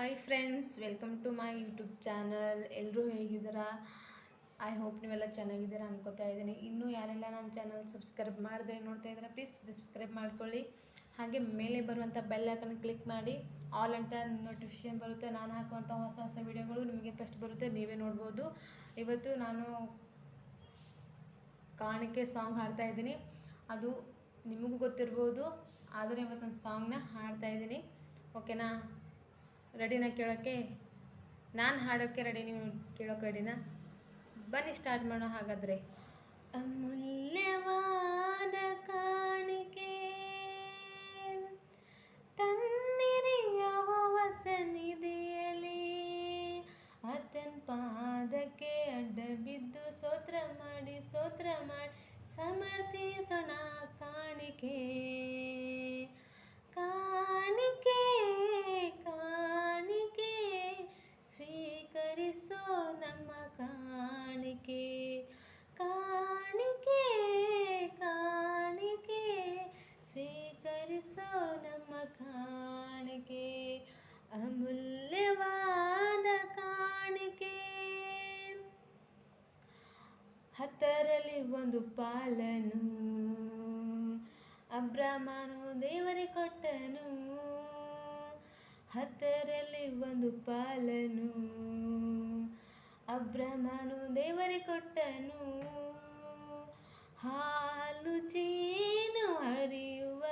Hi friends welcome to my YouTube channel ಎಲ್ಲರೂ ಹೇಗಿದ್ದೀರಾ? I hope ನೀವೆಲ್ಲ ಚೆನ್ನಾಗಿದ್ದೀರಾ ಅನ್ಕೋತಾ ಇದ್ದೀನಿ. ಇನ್ನೂ ಯಾರೆಲ್ಲ ನನ್ನ ಚಾನಲ್ ಸಬ್ಸ್ಕ್ರೈಬ್ ಮಾಡಿದ್ರೆ ನೋಡ್ತಾ ಇದ್ದೀರಾ ಪ್ಲೀಸ್ ಸಬ್ಸ್ಕ್ರೈಬ್ ಮಾಡ್ಕೊಳ್ಳಿ. ಹಾಗೆ ಮೇಲೆ ಬರುವಂಥ ಬೆಲ್ ಐಕನ್ ಕ್ಲಿಕ್ ಮಾಡಿ. ಆಲ್ ಅಂತ ನೋಟಿಫಿಕೇಷನ್ ಬರುತ್ತೆ. ನಾನು ಹಾಕುವಂಥ ಹೊಸ ಹೊಸ ವೀಡಿಯೋಗಳು ನಿಮಗೆ ಫಸ್ಟ್ ಬರುತ್ತೆ, ನೀವೇ ನೋಡ್ಬೋದು. ಇವತ್ತು ನಾನು ಕಾಣಿಕೆ ಸಾಂಗ್ ಹಾಡ್ತಾ ಇದ್ದೀನಿ. ಅದು ನಿಮಗೂ ಗೊತ್ತಿರ್ಬೋದು, ಆದರೆ ಇವತ್ತು ನಾನು ಸಾಂಗ್ನ ಹಾಡ್ತಾ ಇದ್ದೀನಿ. ಓಕೆನಾ ರೆಡಿನಾ ಕೇಳೋಕ್ಕೆ ನಾನು ಹಾಡೋಕ್ಕೆ ರೆಡಿ, ನೀವು ಕೇಳೋಕ್ಕೆ ರೆಡಿನಾ? ಬನ್ನಿ ಸ್ಟಾರ್ಟ್ ಮಾಡೋ ಹಾಗಾದರೆ. ಅಮೂಲ್ಯವಾದ ಕಾಣಿಕೆ ತನ್ನಿರಿಯ ಹೊಸನಿದೆಯಲಿ ಆತನ ಪಾದಕ್ಕೆ ಅಡ್ಡ ಬಿದ್ದು ಸೋತ್ರ ಮಾಡಿ ಸೋತ್ರ ಮಾಡಿ ಸಮರ್ಥಿಸೋಣ ಕಾಣಿಕೆ. ಕಾಣಿಕೆ ಹತ್ತರಲ್ಲಿ ಒಂದು ಪಾಲನು. ಅಬ್ರಹ್ಮನು ದೇವರೇ ಕೊಟ್ಟನು. ಹತ್ತರಲ್ಲಿ ಒಂದು ಪಾಲನು. ಅಬ್ರಹ್ಮನು ದೇವರೇ ಕೊಟ್ಟನು. ಹಾಲು ಚೀನು ಹರಿಯುವ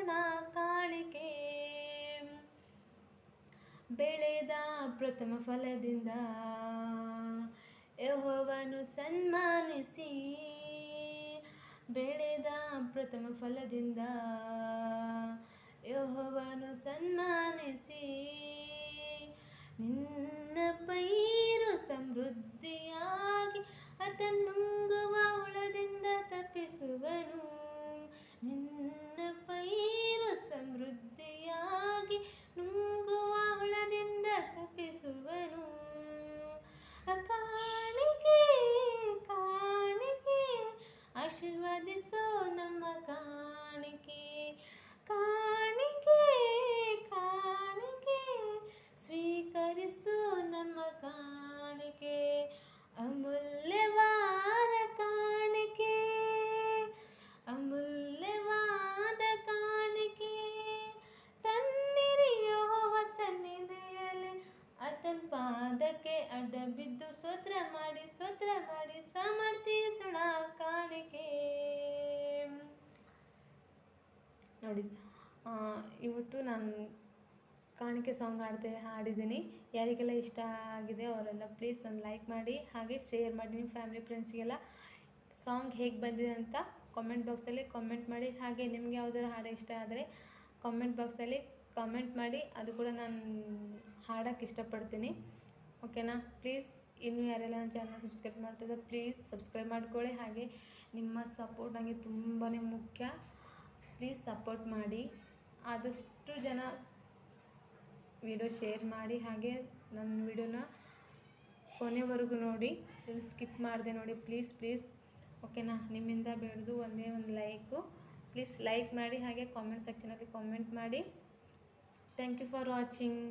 ಸಮರ್ಥಿಸೋಣ ಕಾಣಿಕೆ. ಬೆಳೆದ ಪ್ರಥಮ ಫಲದಿಂದ ಯಹೋವನು ಸನ್ಮಾನಿಸಿ. ಬೆಳೆದ ಪ್ರಥಮ ಫಲದಿಂದ ಯಹೋವನು ಆಶೀರ್ವಾದಿಸೋ ನಮ್ಮ ಕಾಣಿಕೆ. ಕಾಣಿಕೆ ಕಾಣಿಕೆ. ಸ್ವೀಕರಿಸೋ ನಮ್ಮ ಕಾಣಿಕೆ. ಅಮೂಲ್ಯವಾದ ಕಾಣಿಕೆ. ಅಮೂಲ್ಯವಾದ ಕಾಣಿಕೆ. ತನ್ನಿರಿಯೋ ಸನ್ನಿಧಿಯಲ್ಲಿ ಆತನ ಪಾದಕ್ಕೆ ಅಡ್ಡ ಬಿದ್ದು ಸ್ತೋತ್ರ ಮಾಡಿ ಸ್ತೋತ್ರ ಮಾಡಿ ಸಮರ್ಥಿಸೋಣ ಕಾಣಿಕೆ. ನೋಡಿ ಇವತ್ತು ನಾನು ಕಾಣಿಕೆ ಸಾಂಗ್ ಹಾಡ್ತೇ ಹಾಡಿದ್ದೀನಿ. ಯಾರಿಗೆಲ್ಲ ಇಷ್ಟ ಆಗಿದೆ ಅವರೆಲ್ಲ ಪ್ಲೀಸ್ ಒಂದು ಲೈಕ್ ಮಾಡಿ, ಹಾಗೆ ಶೇರ್ ಮಾಡಿ ನಿಮ್ಮ ಫ್ಯಾಮಿಲಿ ಫ್ರೆಂಡ್ಸ್ಗೆಲ್ಲ ಸಾಂಗ್ ಹೇಗೆ ಬಂದಿದೆ ಅಂತ ಕಾಮೆಂಟ್ ಬಾಕ್ಸಲ್ಲಿ ಕಾಮೆಂಟ್ ಮಾಡಿ, ಹಾಗೆ ನಿಮ್ಗೆ ಯಾವ್ದಾದ್ರು ಹಾಡು ಇಷ್ಟ ಆದರೆ ಕಾಮೆಂಟ್ ಬಾಕ್ಸಲ್ಲಿ ಕಾಮೆಂಟ್ ಮಾಡಿ, ಅದು ಕೂಡ ನಾನು ಹಾಡೋಕ್ಕೆ ಇಷ್ಟಪಡ್ತೀನಿ. ಓಕೆನಾ ಪ್ಲೀಸ್ ಇನ್ನೂ ಯಾರೆಲ್ಲ ನನ್ನ ಚಾನಲ್ ಸಬ್ಸ್ಕ್ರೈಬ್ ಮಾಡ್ತಿದ್ದಾರೆ ಪ್ಲೀಸ್ ಸಬ್ಸ್ಕ್ರೈಬ್ ಮಾಡ್ಕೊಳ್ಳಿ. ಹಾಗೆ ನಿಮ್ಮ ಸಪೋರ್ಟ್ ನನಗೆ ತುಂಬಾ ಮುಖ್ಯ. ಪ್ಲೀಸ್ ಸಪೋರ್ಟ್ ಮಾಡಿ. ಆದಷ್ಟು ಜನ ವಿಡಿಯೋ ಶೇರ್ ಮಾಡಿ. ಹಾಗೆ ನನ್ನ ವಿಡಿಯೋನ ಕೊನೆವರೆಗೂ ನೋಡಿ. ಇಲ್ಲಿ ಸ್ಕಿಪ್ ಮಾಡಿದೆ ನೋಡಿ. ಪ್ಲೀಸ್ ಪ್ಲೀಸ್ ಓಕೆನಾ ನಿಮ್ಮಿಂದ ಬೆಳೆದು ಒಂದೇ ಒಂದು ಲೈಕು ಪ್ಲೀಸ್ ಲೈಕ್ ಮಾಡಿ. ಹಾಗೆ ಕಾಮೆಂಟ್ ಸೆಕ್ಷನಲ್ಲಿ ಕಾಮೆಂಟ್ ಮಾಡಿ. Thank you for watching